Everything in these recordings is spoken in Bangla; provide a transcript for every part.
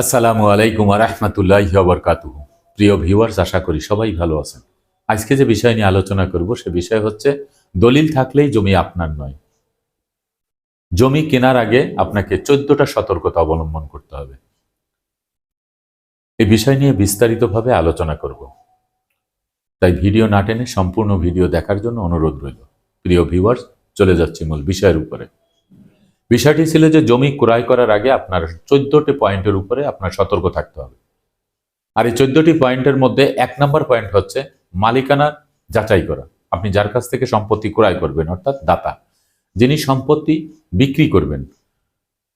আসসালামু আলাইকুম রহমতুল্লাহ বরকাতুহ। প্রিয় ভিউয়ার্স আশা করি সবাই ভালো আছেন। আজকে যে বিষয় নিয়ে আলোচনা করব, সে বিষয় হচ্ছে দলিল থাকলেই জমি আপনার নয়। জমি কেনার আগে আপনাকে চোদ্দটা সতর্কতা অবলম্বন করতে হবে। এই বিষয় নিয়ে বিস্তারিতভাবে আলোচনা করব। তাই ভিডিও না টেনে সম্পূর্ণ ভিডিও দেখার জন্য অনুরোধ রইল। প্রিয় ভিউয়ার্স চলে যাচ্ছি মূল বিষয়ের উপরে। বিষয়টি ছিল যে জমি ক্রয় করার আগে আপনার চোদ্দটি পয়েন্টের উপরে আপনার সতর্ক থাকতে হবে। আর এই চোদ্দটি পয়েন্টের মধ্যে এক নম্বর পয়েন্ট হচ্ছে মালিকানা যাচাই করা। আপনি যার কাছ থেকে সম্পত্তি ক্রয় করবেন, অর্থাৎ দাতা, যিনি সম্পত্তি বিক্রি করবেন,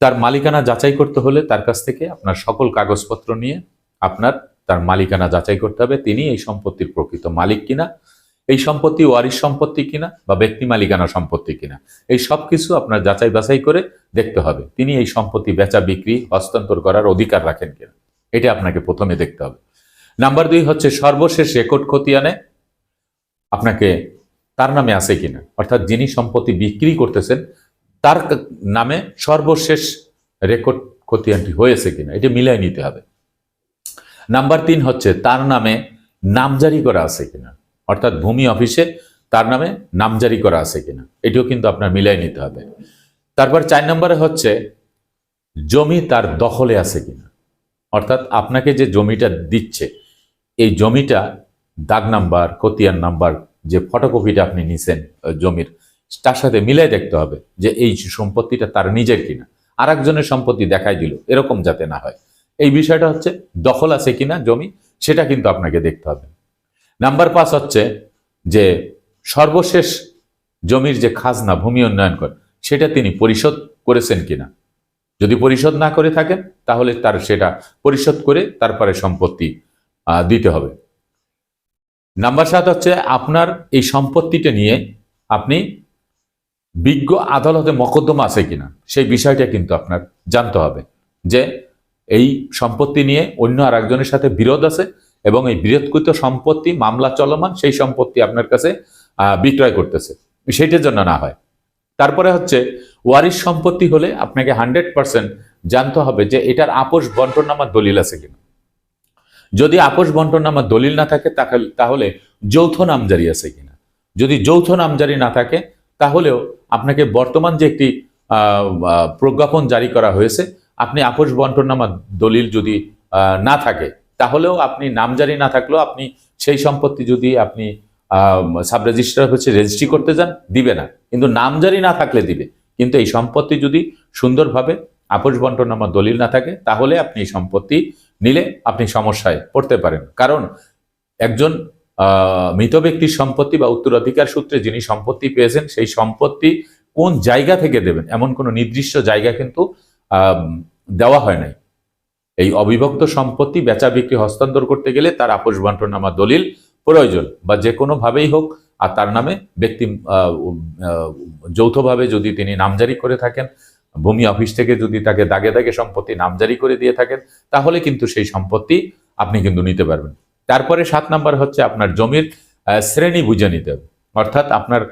তার মালিকানা যাচাই করতে হলে তার কাছ থেকে আপনার সকল কাগজপত্র নিয়ে আপনার তার মালিকানা যাচাই করতে হবে। তিনি এই সম্পত্তির প্রকৃত মালিক কিনা এই সম্পত্তি ওয়ারিশ সম্পত্তি কিনা বা ব্যক্তি মালিকানা সম্পত্তি কিনা? এই সব কিছু আপনার যাচাই বাছাই করে দেখতে হবে। তিনি এই সম্পত্তি বেচা, বিক্রি, হস্তান্তর করার অধিকার রাখেন কিনা? এটা আপনাকে প্রথমে দেখতে হবে। নাম্বার দুই হচ্ছে সর্বশেষ রেকর্ড খতিয়ানে আপনাকে তার নামে আছে কিনা? অর্থাৎ যিনি সম্পত্তি বিক্রি করতেছেন, তার নামে সর্বশেষ রেকর্ড খতিয়ানটি হয়েছে কিনা? এটা মিলাই নিতে হবে। নাম্বার তিন হচ্ছে তার নামে নামজারি করা আছে কিনা? অর্থাৎ ভূমি অফিসে তার নামে নামজারি করা আছে কিনা, এটিও কিন্তু আপনার মিলাই নিতে হবে। তারপর চার নম্বরে হচ্ছে, জমি তার দখলে আছে কিনা, অর্থাৎ আপনাকে যে জমিটা দিচ্ছে, এই জমিটা দাগ নাম্বার, খতিয়ান নাম্বার, যে ফটোকপিটা আপনি নিছেন জমির, তার সাথে মিলাই দেখতে হবে যে এই সম্পত্তিটা তার নিজের কিনা। আর একজনের সম্পত্তি দেখাই দিল, এরকম যাতে না হয়। এই বিষয়টা হচ্ছে, দখল আছে কিনা জমি, সেটা কিন্তু আপনাকে দেখতে হবে। নাম্বার পাঁচ হচ্ছে যে সর্বশেষ জমির যে খাজনা, ভূমি উন্নয়ন কর, সেটা তিনি পরিশোধ করেছেন কিনা? যদি পরিশোধ না করে থাকেন, তাহলে তার সেটা পরিশোধ করে তারপরে সম্পত্তি দিতে হবে। নাম্বার সাত হচ্ছে আপনার এই সম্পত্তিটা নিয়ে আপনি বিজ্ঞ আদালতে মকদ্দমা আছে কিনা, সেই বিষয়টা কিন্তু আপনার জানতে হবে। যে এই সম্পত্তি নিয়ে অন্য আর একজনের সাথে বিরোধ আছে এবং এই বৃহৎকৃত সম্পত্তি, মামলা চলমান, সেই সম্পত্তি আপনার কাছে বিক্রয় করতেছে। সেইটার জন্য না হয়। তারপরে হচ্ছে, ওয়ারিশ সম্পত্তি হলে আপনাকে হান্ড্রেড পার্সেন্ট জানতে হবে যে এটার আপোষ বন্টনামার দলিল আছে কিনা। যদি আপোষ বন্টনামার দলিল না থাকে তাহলে যৌথ নামজারি আছে কিনা। যদি যৌথ নামজারি না থাকে, তাহলেও আপনাকে বর্তমান যে একটি প্রজ্ঞাপন জারি করা হয়েছে, আপনি আপোষ বন্টনামার দলিল যদি না থাকে তাহলেও আপনি নামজারি না থাকলেও আপনি সেই সম্পত্তি যদি আপনি সাব রেজিস্ট্রার হচ্ছে রেজিস্ট্রি করতে যান, দিবে না। কিন্তু নামজারি না থাকলে দিবে। কিন্তু এই সম্পত্তি যদি সুন্দরভাবে আপোষ বন্টনামার দলিল না থাকে, তাহলে আপনি এই সম্পত্তি নিলে আপনি সমস্যায় পড়তে পারেন। কারণ একজন মৃত ব্যক্তির সম্পত্তি বা উত্তরাধিকার সূত্রে যিনি সম্পত্তি পেয়েছেন, সেই সম্পত্তি কোন জায়গা থেকে দেবেন? এমন কোনো নির্দিষ্ট জায়গা কিন্তু দেওয়া হয় নাই। এই অবিভক্ত সম্পত্তি বেচা বিক্রি হস্তান্তর করতে গেলে তার আপোষ বন্টনামা দলিল প্রয়োজন বা যে কোনোভাবেই হোক, আর তার নামে ব্যক্তি যৌথভাবে যদি তিনি নামজারি করে থাকেন, ভূমি অফিস থেকে যদি তাকে দাগে দাগে সম্পত্তি নামজারি করে দিয়ে থাকেন, তাহলে কিন্তু সেই সম্পত্তি আপনি কিন্তু নিতে পারবেন। তারপরে সাত নাম্বার হচ্ছে আপনার জমির শ্রেণি বুঝে নিতে হবে। অর্থাৎ আপনার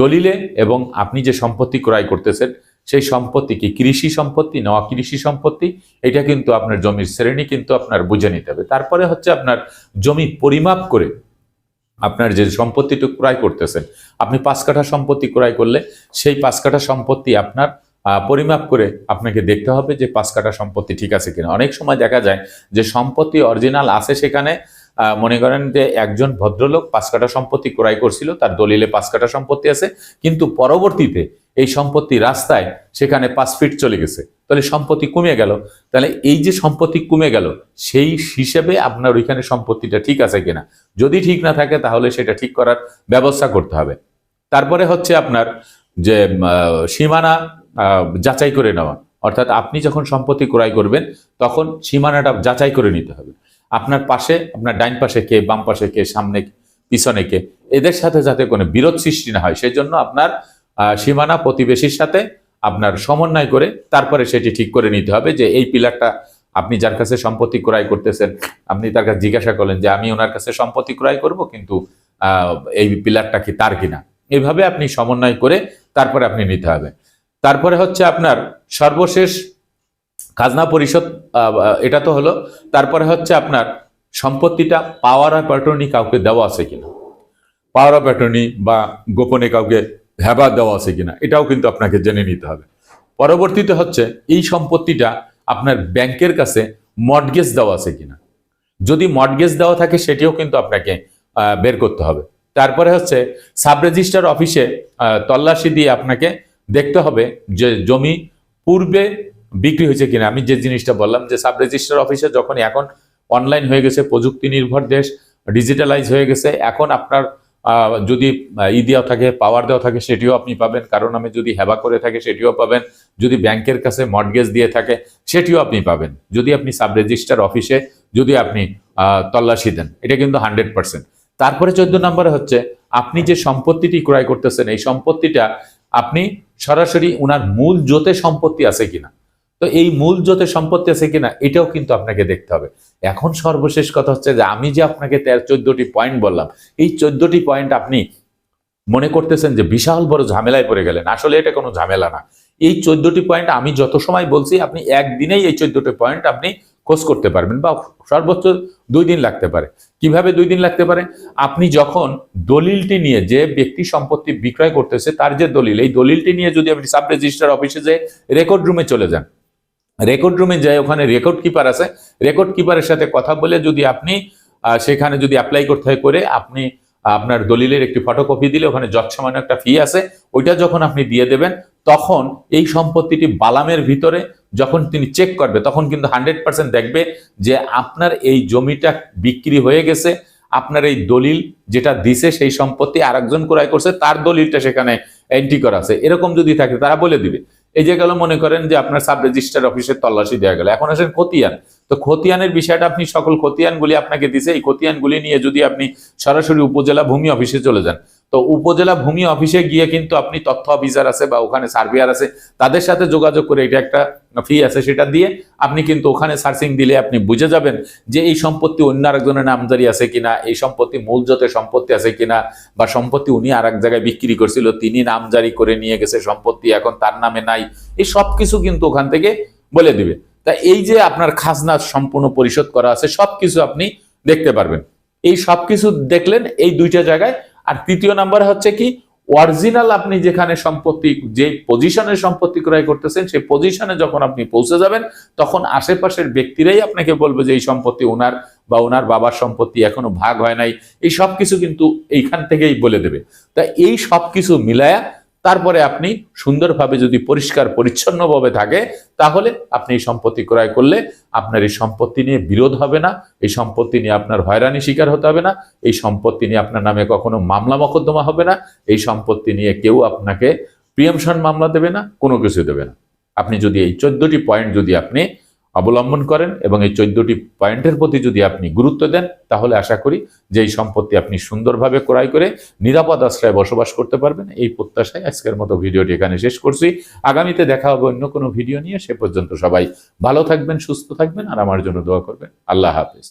দলিলে এবং আপনি যে সম্পত্তি ক্রয় করতেছেন সেই সম্পত্তি কি কৃষি সম্পত্তি না অকৃষি সম্পত্তি? এটা কিন্তু আপনার জমির শ্রেণি কিন্তু আপনার বুঝে নিতে হবে। তারপরে হচ্ছে আপনার জমি পরিমাপ করে আপনার যে সম্পত্তিটুকু ক্রয় করতেছেন, আপনি পাঁচ কাঠা সম্পত্তি ক্রয় করলে সেই পাঁচ কাঠা সম্পত্তি আপনার পরিমাপ করে আপনাকে দেখতে হবে যে পাঁচ কাঠা সম্পত্তি ঠিক আছে কিনা। অনেক সময় দেখা যায় যে সম্পত্তি অরিজিনাল আছে সেখানে মনে করেন যে একজন ভদ্রলোক পাঁচ কাঠা সম্পত্তি ক্রয় করছিল, তার দলিলে পাঁচ কাঠা সম্পত্তি আছে, কিন্তু পরবর্তীতে এই সম্পত্তি রাস্তায় সেখানে পাঁচ ফিট চলে গেছে। তাহলে সম্পত্তি কমে গেল। তাহলে এই যে সম্পত্তি কমে গেল সেই হিসেবে আপনার ওইখানে সম্পত্তিটা ঠিক আছে কিনা? যদি ঠিক না থাকে তাহলে সেটা ঠিক করার ব্যবস্থা করতে হবে। তারপরে হচ্ছে আপনার যে সীমানা যাচাই করে নেওয়া। অর্থাৎ আপনি যখন সম্পত্তি ক্রয় করবেন তখন সীমানাটা যাচাই করে নিতে হবে। আপনার পাশে আপনার ডাইন পাশে কে বাম পাশে কে সামনে পিছনে কে এদের সাথে যাতে কোনো বিরোধ সৃষ্টি না হয় সেজন্য আপনার আহ, সীমানা প্রতিবেশীর সাথে আপনার সমন্বয় করে তারপরে সেটি ঠিক করে নিতে হবে যে এই পিলারটা আপনি যার কাছে সম্পত্তি ক্রয় করতেছেন, আপনি তার কাছে জিজ্ঞাসা করলেন যে আমি ওনার কাছে সম্পত্তি ক্রয় করব কিন্তু এই পিলারটা কি তার কিনা? এইভাবে আপনি সমন্বয় করে তারপরে আপনি নিতে হবে। তারপরে হচ্ছে আপনার সর্বশেষ খাজনা পরিষদ এটা তো হলো, তারপরে হচ্ছে আপনার সম্পত্তিটা পাওয়ার অফ অ্যাটর্নি কাউকে দেওয়া আছে কিনা? পাওয়ার অফ অ্যাটর্নি বা গোপনে কাউকে হেবা দেওয়া আছে কিনা, এটাও কিন্তু আপনাকে জেনে নিতে হবে। পরবর্তীতে হচ্ছে, এই সম্পত্তিটা আপনার ব্যাংকের কাছে মর্টগেজ দেওয়া আছে কিনা। যদি মর্টগেজ দেওয়া থাকে, সেটিও কিন্তু আপনাকে বের করতে হবে। তারপরে হচ্ছে সাব রেজিস্টার অফিসে তল্লাশি দিয়ে আপনাকে দেখতে হবে যে জমি পূর্বে বিক্রি হয়েছে কিনা। আমি যে জিনিসটা বললাম যে সাব রেজিস্টার অফিসে যখন এখন অনলাইন হয়ে গেছে প্রযুক্তি নির্ভর দেশ ডিজিটালাইজ হয়ে গেছে, এখন আপনার যদি ই দেওয়া থাকে পাওয়ার দেওয়া থাকে, সেটিও আপনি পাবেন। কারণ আমি যদি হেবা করে থাকে, সেটিও পাবেন। যদি ব্যাংকের কাছে মর্টগেজ দিয়ে থাকে, সেটিও আপনি পাবেন। যদি আপনি সাব রেজিস্টার অফিসে যদি আপনি তল্লাশি দেন, এটা কিন্তু হান্ড্রেড পার্সেন্ট তারপরে চোদ্দ নম্বরে হচ্ছে, আপনি যে সম্পত্তিটি ক্রয় করতেছেন, এই সম্পত্তিটা আপনি সরাসরি উনার মূল জোতে সম্পত্তি আছে কিনা? তো এই মূল যত সম্পত্তি আছে কিনা, এটাও কিন্তু আপনাকে দেখতে হবে। এখন সর্বশেষ কথা হচ্ছে যে, আমি যে আপনাকে তেরো, চোদ্দটি পয়েন্ট বললাম, এই চোদ্দটি পয়েন্ট আপনি মনে করতেছেন যে বিশাল বড় ঝামেলায় পড়ে গেলেন। আসলে এটা কোনো ঝামেলা না। এই চোদ্দটি পয়েন্ট আমি যত সময় বলছি, আপনি একদিনেই এই চোদ্দটি পয়েন্ট আপনি খোঁজ করতে পারবেন বা সর্বোচ্চ দুই দিন লাগতে পারে। কীভাবে দুই দিন লাগতে পারে? আপনি যখন দলিলটি নিয়ে যে ব্যক্তি সম্পত্তি বিক্রয় করতেছে, তার যে দলিল, এই দলিলটি নিয়ে যদি আপনি সাব রেজিস্টার অফিসে যে রেকর্ড রুমে চলে যান রেকর্ড রুমে যায় ওখানে রেকর্ড কিপার আছে। রেকর্ড কিপারের সাথে কথা বলে যদি আপনি সেখানে যদি অ্যাপ্লাই করতে হয় করে আপনি আপনার দলিলের একটি ফটোকপি দিলে ওখানে যৎসামান্য একটা ফি আছে। ওইটা যখন আপনি দিয়ে দেবেন, তখন এই সম্পত্তিটি বালামের ভিতরে যখন তিনি চেক করবে, তখন কিন্তু হান্ড্রেড পার্সেন্ট দেখবে যে আপনার এই জমিটা বিক্রি হয়ে গেছে, আপনার এই দলিল যেটা দিছে সেই সম্পত্তি আরেকজন ক্রয় করছে, তার দলিলটা সেখানে এন্ট্রি করা আছে। এরকম যদি থাকে, তারা বলে দিবে। এই যে গেল, মনে করেন যে আপনার সাব রেজিস্টার অফিসের তল্লাশি দেওয়া গেল। এখন আসেন খতিয়ান। তো খতিয়ানের বিষয়টা আপনি সকল খতিয়ানগুলি আপনাকে দিছে। এই খতিয়ানগুলি নিয়ে যদি আপনি সরাসরি উপজেলা ভূমি অফিসে চলে যান তো উপজেলা ভূমি অফিসে গিয়ে কিন্তু আপনি তথ্য অফিসার আছে বা ওখানে সার্ভেয়ার আছে, তাদের সাথে যোগাযোগ করে এটা একটা ফি আছে সেটা দিয়ে আপনি কিন্তু ওখানে সার্চিং দিলে আপনি বুঝে যাবেন যে এই সম্পত্তি অন্য আরেকজনের নামজারি আছে কিনা, এই সম্পত্তি মূলজতে সম্পত্তি আছে কিনা বা সম্পত্তি উনি আর এক জায়গায় বিক্রি করছিল, তিনি নামজারি করে নিয়ে গেছে সম্পত্তি, এখন তার নামে নাই, এই সব কিছু কিন্তু ওখান থেকে বলে দিবে। তা এই যে আপনার খাজনা সম্পূর্ণ পরিশোধ করা আছে, সবকিছু আপনি দেখতে পারবেন। এই সবকিছু দেখলেন, এই দুইটা জায়গায় আর তৃতীয় নাম্বার হচ্ছে কি অরিজিনাল আপনি যেখানে সম্পত্তি, যে পজিশনের সম্পত্তি ক্রয় করতেছেন, সেই পজিশনে যখন আপনি পৌঁছে যাবেন, তখন আশেপাশের ব্যক্তিরাই আপনাকে বলবে যে এই সম্পত্তি ওনার বা ওনার বাবার সম্পত্তি এখনও ভাগ হয় নাই। এই সব কিছু কিন্তু এইখান থেকেই বলে দেবে। তা এই সব কিছু মিলায়া তারপরে আপনি সুন্দরভাবে যদি পরিষ্কার, পরিচ্ছন্নভাবে থাকে, তাহলে আপনি এই সম্পত্তি ক্রয় করলে আপনার এই সম্পত্তি নিয়ে বিরোধ হবে না, এই সম্পত্তি নিয়ে আপনার হয়রানি শিকার হতে হবে না, এই সম্পত্তি নিয়ে আপনার নামে কখনো মামলা মকদ্দমা হবে না, এই সম্পত্তি নিয়ে কেউ আপনাকে প্রিয়ামশন মামলা দেবে না, কোনো কিছু দেবে না। আপনি যদি এই চোদ্দটি পয়েন্ট যদি আপনি অবলম্বন করেন এবং এই চোদ্দটি পয়েন্টের প্রতি যদি আপনি গুরুত্ব দেন, তাহলে আশা করি যে এই সম্পত্তি আপনি সুন্দরভাবে ক্রয় করে নিরাপদ আশ্রয়ে বসবাস করতে পারবেন। এই প্রত্যাশায় আজকের মতো ভিডিওটি এখানে শেষ করছি। আগামীতে দেখা হবে অন্য কোনো ভিডিও নিয়ে। সে পর্যন্ত সবাই ভালো থাকবেন, সুস্থ থাকবেন, আর আমার জন্য দোয়া করবেন। আল্লাহ হাফেজ।